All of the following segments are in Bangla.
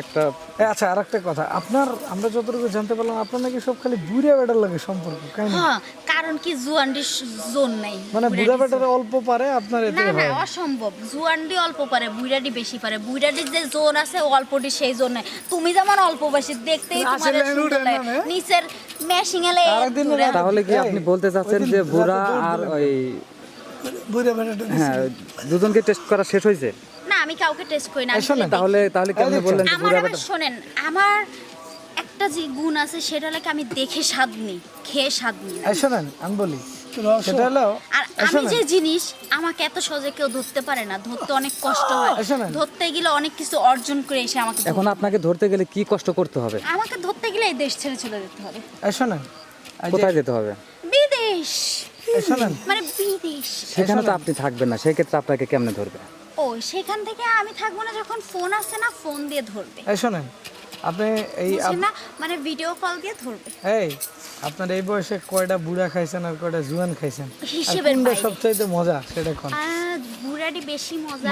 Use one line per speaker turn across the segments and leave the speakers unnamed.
একটা
আচ্ছা আর একটা কথা। আপনার আমরা যতটুকু জানতে পারলাম আপনার নাকি সব খালি বুড়া বেটার লাগে সম্পর্ক কেন
হ্যাঁ কারণ কি জুয়ান্ডির জোন নাই
মানে বুড়া বেটার অল্প পারে আপনার এতে
না না অসম্ভব। জুয়ান্ডি অল্প পারে বুইড়াডি বেশি পারে। বুইড়াডির যে জোন আছে অল্পটি সেই জোন নাই। তুমি যেমন অল্প বয়সী দেখতেই তোমার সুন্দর লাগে। নিচের ম্যাশিং এলে
তাহলে কি আপনি বলতে চাচ্ছেন যে বুড়া আর ওই
বুড়ে বেড়াটা
হ্যাঁ দুজনকে টেস্ট করা শেষ হয়েছে?
আমি কাউকে টেস্ট করি না
শোনেন,
তাহলে তাহলে কেমনে বললেন
আমার আবার শোনেন আমার একটা যে গুণ আছে সেটা লাগে আমি দেখে স্বাদ নিই খেয়ে স্বাদ নিই। না।
এই শোনেন আমি বলি সেটা হলো
আর আমি যে জিনিস আমাকে এত সহজে কেউ ধরতে পারে না ধরতে অনেক কষ্ট হয়। ধরতে গেলে অনেক কিছু অর্জন করে এসে আমাকে
এখন আপনাকে ধরতে গেলে কি কষ্ট করতে হবে?
আমাকে ধরতে গেলে এই দেশ ছেড়ে চলে যেতে হবে।
এই শোনেন
কোথায় যেতে হবে?
বিদেশ।
এই
মানে বিদেশ।
সেখানে তো আপনি থাকবেন না সেই ক্ষেত্রে আপনাকে কেমনে ধরবে?
ও সেখান থেকে আমি থাকব না যখন ফোন আসছে না ফোন দিয়ে ধরবে।
এই শোনেন আপনি এই
বুঝছেন না? মানে ভিডিও কল দিয়ে ধরবে।
এই আপনার এই বয়সে কয়টা বুড়া খাইছেন আর কয়টা জুয়ান খাইছেন? আর
হিসেবের
কোনটা
বাইরে।
সবচাইতে মজা সেটা কোন?
বুড়াটি বেশি মজা।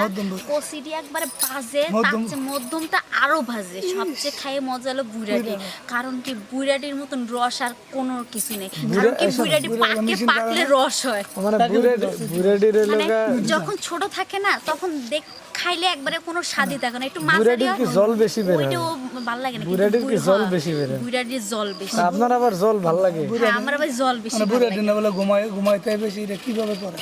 কষিটি একবারে ভাজে তার
মধ্যম।
মধ্যমটা আরও ভাজে সবচেয়ে খাইয়ে মজা হলো বুড়াটি। কারণ কি বুড়াটির মতন রস আর কোনো কিছু নেই। কারণ কি বুড়াটি পাকে পাকলে রস হয়।
মানে
মানে যখন ছোট থাকে না তখন দেখ খাইলে একবারে কোনো স্বাদই থাকে না। একটু মাঝারি
কি জল বেশি বের হয়?
ওইটাও ভালো লাগে না
বুড়াটির কি জল বেশি বের হয়?
বুড়াটির জল বেশি।
আপনার আবার জল ভালো লাগে?
হ্যাঁ, আমার আবার জল বেশি
মানে
ভালো
বুড়ে
লাগে।
দিনে বলে ঘুমায় ঘুমাইতে বেশি এটা কীভাবে করে?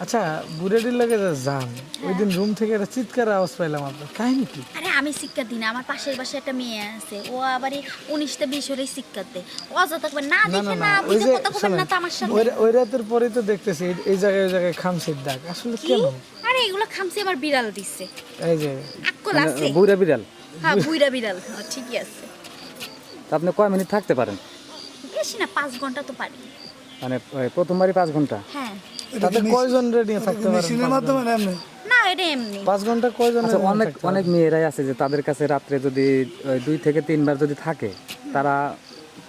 আচ্ছা বুড়েডির লাগে যে যান ওই দিন রুম থেকে একটা চিৎকার আওয়াজ পাইলাম আপনার। কাহিনী কি?
আরে আমি শিক্ষা দিই না আমার পাশের বাসায় একটা মেয়ে আছে ও আবার এই উনিশটা বিশ হলেই শিক্ষা দেয়। অযথা করে না দেখে
না
বুঝে কথা
শোনেন,
না তো আমার সাথে
ওই ওই রাতের পরেই তো দেখতেছি এই- জায়গায় ওই জায়গায় খামসির ডাক আসলে কেন?
আরে এগুলো খামছি আমার বিড়াল দিচ্ছে
এই যে
আক্কল আছে।
বুড়া বিড়াল?
হ্যাঁ বুইরা বিড়াল হ্যাঁ, ঠিকই আছে।
তা আপনি কয় মিনিট থাকতে পারেন?
বেশি না পাঁচ ঘণ্টা তো পারি।
মানে প্রথমবারই পাঁচ ঘণ্টা?
হ্যাঁ।
তাতে কয়জন রেডি থাকতে পারেন
মেশিনের মাধ্যমে না এমনি?
না এটা এমনি।
পাঁচ ঘণ্টা কয়জন
আচ্ছা অনেক অনেক মেয়েরাই আছে যে তাদের কাছে রাত্রে যদি দুই থেকে তিনবার যদি থাকে তারা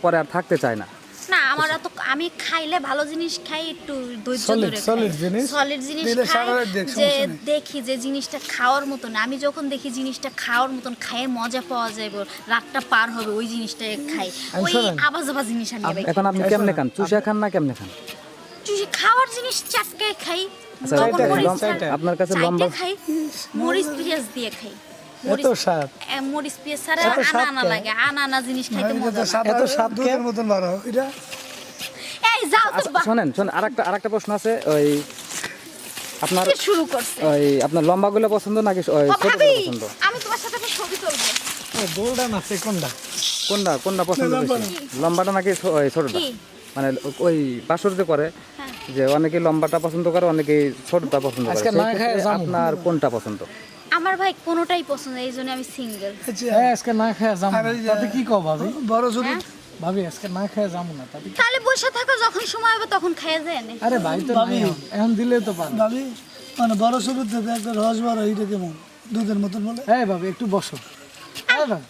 পরে আর থাকতে চায় না।
না আমার তো আমি খাইলে ভালো জিনিস খাই একটু ধৈর্য ধরে
solid জিনিস?
সলিড জিনিস যে দেখি যে জিনিসটা খাওয়ার মতন। আমি যখন দেখি জিনিসটা খাওয়ার মতন খাইয়ে মজা পাওয়া যাবে রাতটা পার হবে ওই জিনিসটা খাই। ওই আবাজ আবাজ জিনিস আমি
এখন আপনি কেমনে খান? চুষা খান না কেমনে খান?
খাওয়ার জিনিস চাটকে খাই
আচ্ছা। আপনার কাছে লম্বা
খাই মরিচ পেঁয়াজ দিয়ে খাই।
এত স্বাদ।
মরিচ পেঁয়াজ ছাড়া আনা আনা লাগে আনা আনা জিনিস খাইতে মজা
তো
না।
সাদা
এত স্বাদ
দুধের মতন বাড়া এটা
এই যাও তো
আচ্ছা শোনেন শোনেন আরেকটা আরেকটা প্রশ্ন আছে ওই আপনার
শুরু করছে?
ওই আপনার লম্বাগুলো পছন্দ নাকি ওই
ও
ছোটগুলো পছন্দ?
আমি তোমার সাথে একটা ছবি তুলবো।
ও, না সেকন্ডা
কোনটা? কোনটা পছন্দ লম্বাটা। নাকি ছোটটা? মানে ওই বাসরতে করে
হ্যাঁ।
যে অনেকে লম্বাটা পছন্দ করে অনেকে ছোটটা পছন্দ করে। আপনার কোনটা পছন্দ?
আমার ভাই কোনোটাই পছন্দ এই জন্য আমি সিঙ্গেল
আচ্ছা,
হ্যাঁ আজকে না খায় যাব তাতে কি কও ভাবি?
বড় ছোট।
হ্যাঁ?
ভাবি আজকে না খায় যাব না তাতে
তাহলে বসে থাকো যখন সময় হবে তখন খেয়ে যায় না।
আরে ভাই তো নাই এখন। এখন দিলে তো পারে।
ভাবি মানে বড় ছোট থেকে একটা রস বড় এটা কেমন? দুধের মতন বলে?
হ্যাঁ ভাবি একটু বসো। ভাবি।